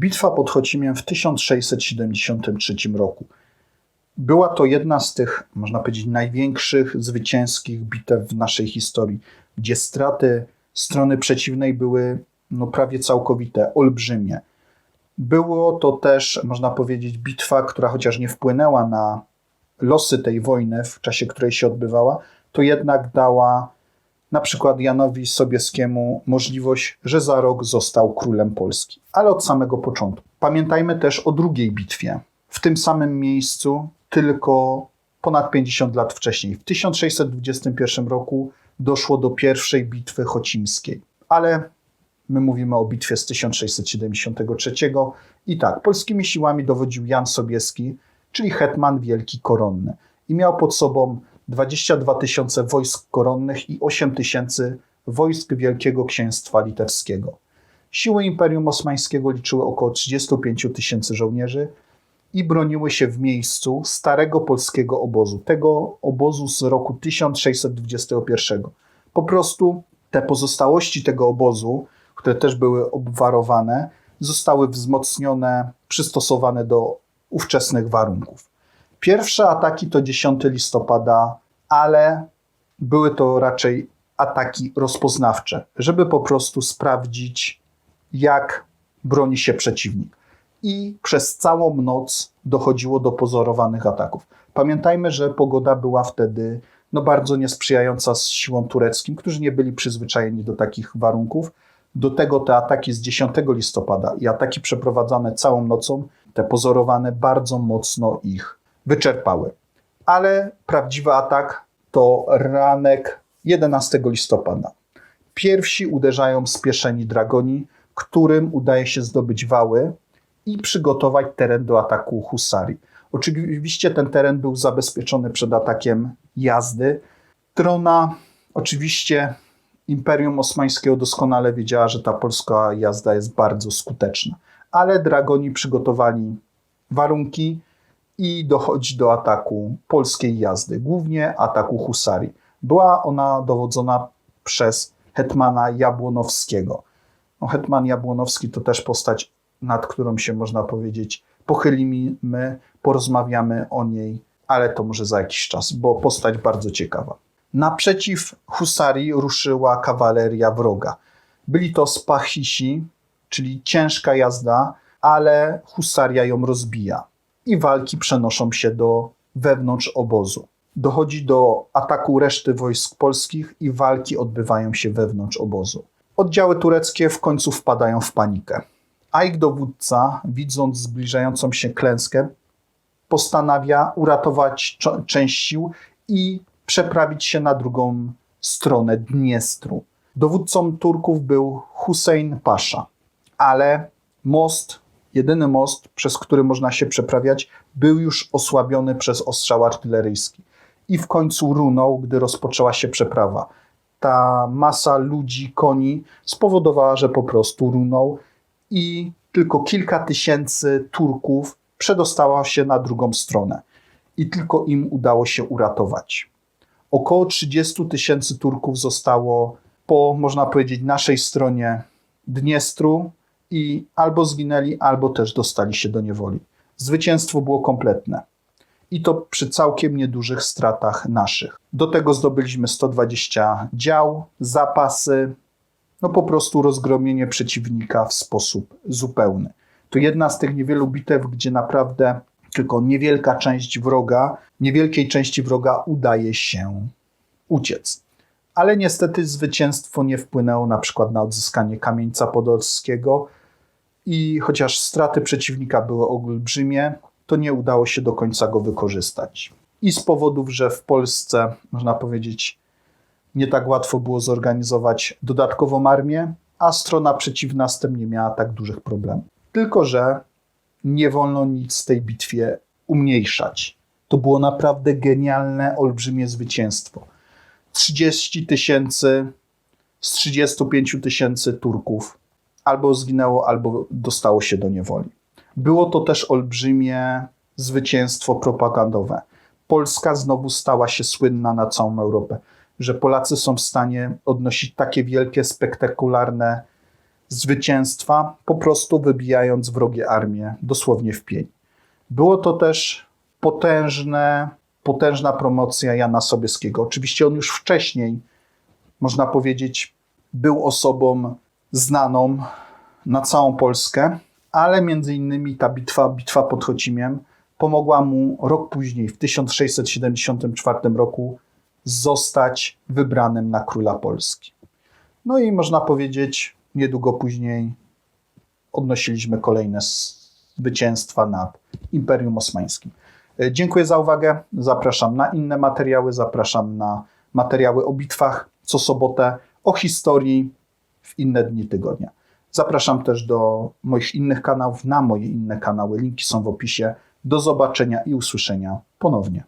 Bitwa pod Chocimiem w 1673 roku. Była to jedna z tych, można powiedzieć, największych zwycięskich bitew w naszej historii, gdzie straty strony przeciwnej były no, prawie całkowite, olbrzymie. Było to też, można powiedzieć, bitwa, która chociaż nie wpłynęła na losy tej wojny, w czasie której się odbywała, to jednak dała na przykład Janowi Sobieskiemu możliwość, że za rok został królem Polski. Ale od samego początku. Pamiętajmy też o drugiej bitwie. W tym samym miejscu, tylko ponad 50 lat wcześniej. W 1621 roku doszło do pierwszej bitwy chocimskiej. Ale my mówimy o bitwie z 1673 i tak, polskimi siłami dowodził Jan Sobieski, czyli hetman wielki koronny i miał pod sobą 22 tysiące wojsk koronnych i 8 tysięcy wojsk Wielkiego Księstwa Litewskiego. Siły Imperium Osmańskiego liczyły około 35 tysięcy żołnierzy i broniły się w miejscu starego polskiego obozu, tego obozu z roku 1621. Po prostu te pozostałości tego obozu, które też były obwarowane, zostały wzmocnione, przystosowane do ówczesnych warunków. Pierwsze ataki to 10 listopada, ale były to raczej ataki rozpoznawcze, żeby po prostu sprawdzić, jak broni się przeciwnik. I przez całą noc dochodziło do pozorowanych ataków. Pamiętajmy, że pogoda była wtedy no, bardzo niesprzyjająca z siłom tureckim, którzy nie byli przyzwyczajeni do takich warunków. Do tego te ataki z 10 listopada i ataki przeprowadzane całą nocą, te pozorowane, bardzo mocno ich wyczerpały. Ale prawdziwy atak to ranek 11 listopada. Pierwsi uderzają spieszeni dragoni, którym udaje się zdobyć wały i przygotować teren do ataku husarii. Oczywiście ten teren był zabezpieczony przed atakiem jazdy. Trona oczywiście Imperium Osmańskiego doskonale wiedziała, że ta polska jazda jest bardzo skuteczna, ale dragoni przygotowali warunki i dochodzi do ataku polskiej jazdy, głównie ataku husarii. Była ona dowodzona przez hetmana Jabłonowskiego. No, hetman Jabłonowski to też postać, nad którą się można powiedzieć pochylimy, porozmawiamy o niej, ale to może za jakiś czas, bo postać bardzo ciekawa. Naprzeciw husarii ruszyła kawaleria wroga. Byli to spachisi, czyli ciężka jazda, ale husaria ją rozbija i walki przenoszą się do wewnątrz obozu. Dochodzi do ataku reszty wojsk polskich i walki odbywają się wewnątrz obozu. Oddziały tureckie w końcu wpadają w panikę. A ich dowódca, widząc zbliżającą się klęskę, postanawia uratować część sił i przeprawić się na drugą stronę Dniestru. Dowódcą Turków był Hussein Pasza, ale most jedyny most, przez który można się przeprawiać, był już osłabiony przez ostrzał artyleryjski. I w końcu runął, gdy rozpoczęła się przeprawa. Ta masa ludzi, koni spowodowała, że po prostu runął i tylko kilka tysięcy Turków przedostała się na drugą stronę. I tylko im udało się uratować. Około 30 tysięcy Turków zostało po, można powiedzieć, naszej stronie Dniestru, i albo zginęli, albo też dostali się do niewoli. Zwycięstwo było kompletne. I to przy całkiem niedużych stratach naszych. Do tego zdobyliśmy 120 dział, zapasy, no po prostu rozgromienie przeciwnika w sposób zupełny. To jedna z tych niewielu bitew, gdzie naprawdę tylko niewielka część wroga, niewielkiej części wroga udaje się uciec. Ale niestety zwycięstwo nie wpłynęło na przykład na odzyskanie kamieńca podolskiego, i chociaż straty przeciwnika były olbrzymie, to nie udało się do końca go wykorzystać. I z powodów, że w Polsce, można powiedzieć, nie tak łatwo było zorganizować dodatkową armię, a strona przeciwna z tym nie miała tak dużych problemów. Tylko, że nie wolno nic tej bitwie umniejszać. To było naprawdę genialne, olbrzymie zwycięstwo. 30 tysięcy z 35 tysięcy Turków albo zginęło, albo dostało się do niewoli. Było to też olbrzymie zwycięstwo propagandowe. Polska znowu stała się słynna na całą Europę, że Polacy są w stanie odnosić takie wielkie, spektakularne zwycięstwa, po prostu wybijając wrogie armie dosłownie w pień. Było to też potężne, potężna promocja Jana Sobieskiego. Oczywiście on już wcześniej, można powiedzieć, był osobą znaną na całą Polskę, ale między innymi ta bitwa, bitwa pod Chocimiem, pomogła mu rok później, w 1674 roku, zostać wybranym na króla Polski. No i można powiedzieć, niedługo później odnosiliśmy kolejne zwycięstwa nad Imperium Osmańskim. E, Dziękuję za uwagę. Zapraszam na inne materiały, zapraszam na materiały o bitwach co sobotę, o historii w inne dni tygodnia. Zapraszam też do moich innych kanałów, na moje inne kanały. Linki są w opisie. Do zobaczenia i usłyszenia ponownie.